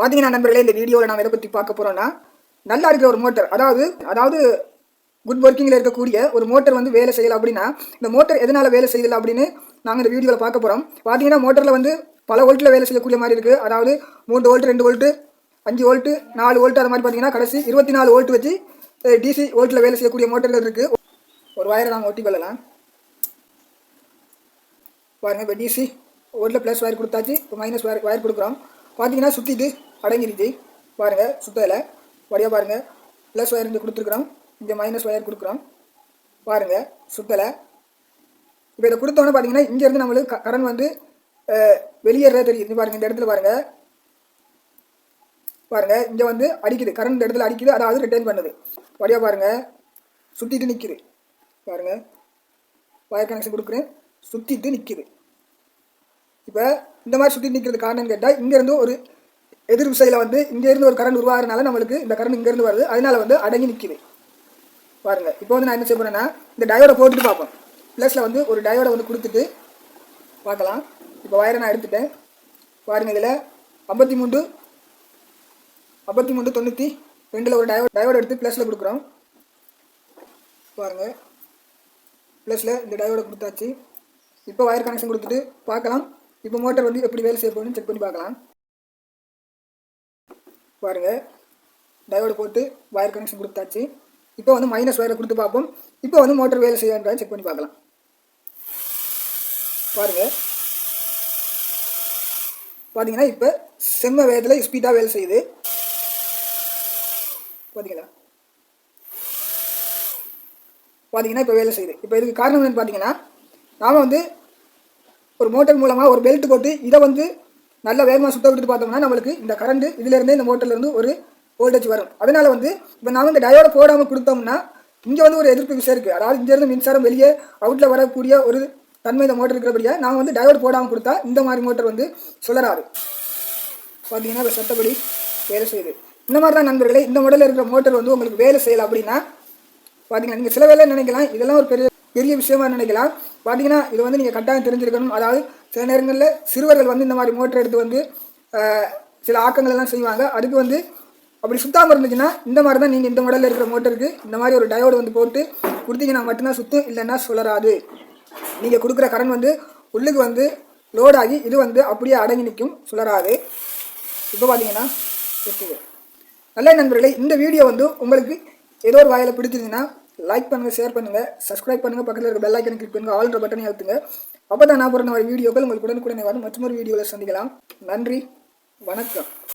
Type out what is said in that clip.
பார்த்தீங்கன்னா நண்பர்களே இந்த வீடியோவில் நாம் எதை பற்றி பார்க்க போகிறோம்னா நல்லா இருக்கிற ஒரு மோட்டர் அதாவது அதாவது குட் ஒர்க்கிங்கில் இருக்கக்கூடிய ஒரு மோட்டர் வந்து வேலை செய்யலை அப்படின்னா இந்த மோட்டர் எதனால் வேலை செய்யலை அப்படின்னு நாங்கள் இந்த வீடியோவில் பார்க்க போகிறோம் பார்த்தீங்கன்னா மோட்டரில் வந்து பல வோல்ட்டில் வேலை செய்யக்கூடிய மாதிரி இருக்குது அதாவது மூன்று வோல்ட் ரெண்டு வோல்ட்டு அஞ்சு வோல்ட்டு நாலு வோல்ட் அது மாதிரி பார்த்தீங்கன்னா கடைசி இருபத்தி நாலு வோல்ட் வச்சு டிசி வோல்ட்டில் வேலை செய்யக்கூடிய மோட்டர்கள் இருக்குது ஒரு வயரை நாங்கள் ஒட்டி கொள்ளலாம். பாருங்கள் இப்போ டிசி ஓட்டில் ப்ளஸ் ஒயர் கொடுத்தாச்சு. இப்போ மைனஸ் ஒயர் ஒயர் கொடுக்குறோம். பார்த்தீங்கன்னா சுற்றிட்டு அடங்கிருச்சு. பாருங்கள் சுத்தலை வழியாக பாருங்கள் ப்ளஸ் ஒயர் இங்கே கொடுத்துருக்குறோம். இங்கே மைனஸ் ஒயர் கொடுக்குறோம். பாருங்கள் சுத்தலை இப்போ இதை கொடுத்தோன்னே பார்த்தீங்கன்னா இங்கேருந்து நம்மளுக்கு கரண்ட் வந்து வெளியேறதே தெரியுது. பாருங்கள் இந்த இடத்துல பாருங்கள் பாருங்கள் இங்கே வந்து அடிக்குது. கரண்ட் இந்த இடத்துல அடிக்குது. அதாவது ரிட்டர்ன் பண்ணுது. வழியாக பாருங்கள் சுற்றிட்டு நிற்கிது பாருங்கள் வயர் கனெக்ஷன் கொடுக்குறேன். சுற்றிட்டு நிற்கிது இப்போ இந்த மாதிரி சுற்றி நிற்கிறது காரணம்னு கேட்டால் இங்கேருந்து ஒரு எதிர் விசையில் வந்து இங்கேருந்து ஒரு கரண்ட் உருவாகிறனால நம்மளுக்கு இந்த கரண்ட் இங்கேருந்து வருது. அதனால வந்து அடங்கி நிற்கிது பாருங்கள் இப்போ வந்து நான் என்ன செய்ய போகிறேன்னா இந்த டயோடை போட்டுட்டு பார்ப்போம். ப்ளஸில் வந்து ஒரு டயோடை வந்து கொடுத்துட்டு பார்க்கலாம். இப்போ வயரை நான் எடுத்துட்டேன். பாருங்கள் இதில் ஐம்பத்தி மூன்று ஐம்பத்தி மூணு தொண்ணூற்றி ரெண்டில் ஒரு டயோ டயோடு எடுத்து ப்ளஸில் கொடுக்குறோம். பாருங்கள் ப்ளஸில் இந்த டயோடை கொடுத்தாச்சு. இப்போ வயர் கனெக்ஷன் கொடுத்துட்டு பார்க்கலாம். இப்போ மோட்டர் வந்து எப்படி வேலை செய்ய போகணும்னு செக் பண்ணி பார்க்கலாம். பாருங்கள் டயோடு போட்டு வயர் கனெக்ஷன் கொடுத்தாச்சு. இப்போ வந்து மைனஸ் வயரை கொடுத்து பார்ப்போம். இப்போ வந்து மோட்டர் வேலை செய்யன்றதை செக் பண்ணி பார்க்கலாம். பாருங்கள் பார்த்தீங்கன்னா இப்போ செம்ம வேகத்தில் ஸ்பீடாக வேலை செய்யுது. பார்த்தீங்களா பார்த்தீங்கன்னா இப்போ வேலை செய்யுது. இப்போ இதுக்கு காரணம் என்னன்னு பார்த்தீங்கன்னா நாம் வந்து ஒரு மோட்டர் மூலமாக ஒரு பெல்ட் போட்டு இதை வந்து நல்ல வேகமாக சுத்த விட்டுட்டு பார்த்தோம்னா நம்மளுக்கு இந்த கரண்ட் இதிலேருந்தே இந்த மோட்டர்லேருந்து ஒரு வோல்டேஜ் வரும். அதனால வந்து இப்போ நாம இந்த டயோட போடாமல் கொடுத்தோம்னா இங்கே வந்து ஒரு எதிர்ப்பு விஷயம் இருக்குது அதாவது இங்கேருந்து மின்சாரம் வெளியே அவுட்டில் வரக்கூடிய ஒரு தன்மை இந்த மோட்டர் இருக்கிறபடியாக நாம் வந்து டயோடு போடாமல் கொடுத்தா இந்த மாதிரி மோட்டர் வந்து சுழறாது. பார்த்தீங்கன்னா இப்போ சத்தப்படி வேலை செய்யுது. இந்த மாதிரி தான் நண்பர்களே இந்த மாடலில் இருக்கிற மோட்டர் வந்து உங்களுக்கு வேலை செய்யலை அப்படின்னா பார்த்தீங்கன்னா நீங்கள் சில வேலை நினைக்கலாம் இதெல்லாம் ஒரு பெரிய பெரிய விஷயமா நினைக்கலாம். பார்த்தீங்கன்னா இது வந்து நீங்கள் கட்டாயம் தெரிஞ்சிருக்கணும். அதாவது சில நேரங்களில் சிறுவர்கள் வந்து இந்த மாதிரி மோட்டர் எடுத்து வந்து சில ஆக்கங்கள் எல்லாம் செய்வாங்க. அதுக்கு வந்து அப்படி சுத்தாமல் இருந்துச்சுன்னா இந்த மாதிரி தான் நீங்கள் இந்த மாடலில் இருக்கிற மோட்டருக்கு இந்த மாதிரி ஒரு டயோடு வந்து போட்டு கொடுத்தீங்கன்னா மட்டும்தான் சுற்றும் இல்லைன்னா சுழராது நீங்கள் கொடுக்குற கரண்ட் வந்து உள்ளுக்கு வந்து லோடாகி இது வந்து அப்படியே அடங்கி நிற்கும் சுழராது இப்போ பார்த்தீங்கன்னா நல்ல நண்பர்களே இந்த வீடியோ வந்து உங்களுக்கு ஏதோ ஒரு வாயில் பிடிச்சிருந்தீங்கன்னா லைக் பண்ணுங்கள் ஷேர் பண்ணுங்கள் சப்ஸ்கிரைப் பண்ணுங்கள் பக்கத்தில் இருக்க பெல் ஐக்கனை கிளிக் பண்ணுங்கள் ஆல்ன்ற பட்டனை அழுத்துங்க. அப்போ தான் நான் போகிற வீடியோக்கள் உங்களுக்கு உடனுக்குடனே வரும். மற்றொரு வீடியோவில் சந்திக்கலாம். நன்றி வணக்கம்.